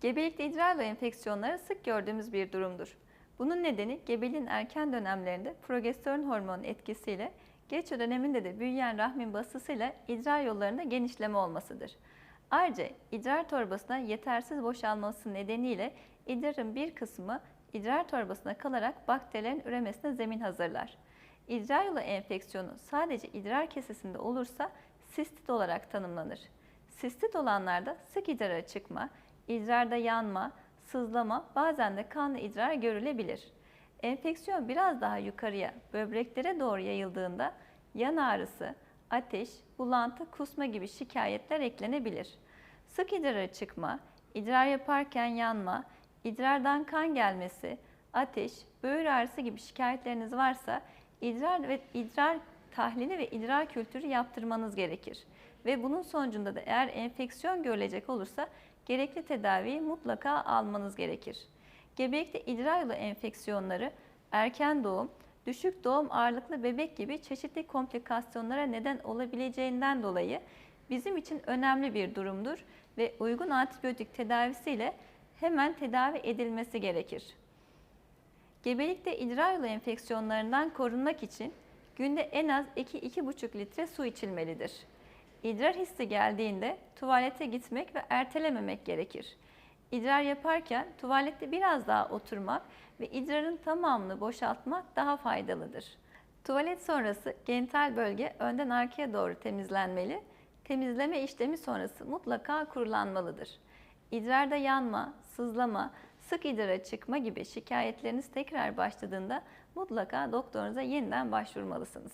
Gebelikte idrar yolu enfeksiyonları sık gördüğümüz bir durumdur. Bunun nedeni gebeliğin erken dönemlerinde progesteron hormonunun etkisiyle geç döneminde de büyüyen rahmin basısıyla idrar yollarında genişleme olmasıdır. Ayrıca idrar torbasına yetersiz boşalması nedeniyle idrarın bir kısmı idrar torbasına kalarak bakterilerin üremesine zemin hazırlar. İdrar yolu enfeksiyonu sadece idrar kesesinde olursa sistit olarak tanımlanır. Sistit olanlarda sık idrara çıkma, idrarda yanma, sızlama, bazen de kanlı idrar görülebilir. Enfeksiyon biraz daha yukarıya, böbreklere doğru yayıldığında yan ağrısı, ateş, bulantı, kusma gibi şikayetler eklenebilir. Sık idrara çıkma, idrar yaparken yanma, idrardan kan gelmesi, ateş, böğür ağrısı gibi şikayetleriniz varsa idrar ve idrar tahlili ve idrar kültürü yaptırmanız gerekir. Ve bunun sonucunda da eğer enfeksiyon görülecek olursa gerekli tedaviyi mutlaka almanız gerekir. Gebelikte idrar yolu enfeksiyonları, erken doğum, düşük doğum ağırlıklı bebek gibi çeşitli komplikasyonlara neden olabileceğinden dolayı bizim için önemli bir durumdur ve uygun antibiyotik tedavisiyle hemen tedavi edilmesi gerekir. Gebelikte idrar yolu enfeksiyonlarından korunmak için günde en az 2-2,5 litre su içilmelidir. İdrar hissi geldiğinde tuvalete gitmek ve ertelememek gerekir. İdrar yaparken tuvalette biraz daha oturmak ve idrarın tamamını boşaltmak daha faydalıdır. Tuvalet sonrası genital bölge önden arkaya doğru temizlenmeli. Temizleme işlemi sonrası mutlaka kurulanmalıdır. İdrarda yanma, sızlama, sık idrara çıkma gibi şikayetleriniz tekrar başladığında mutlaka doktorunuza yeniden başvurmalısınız.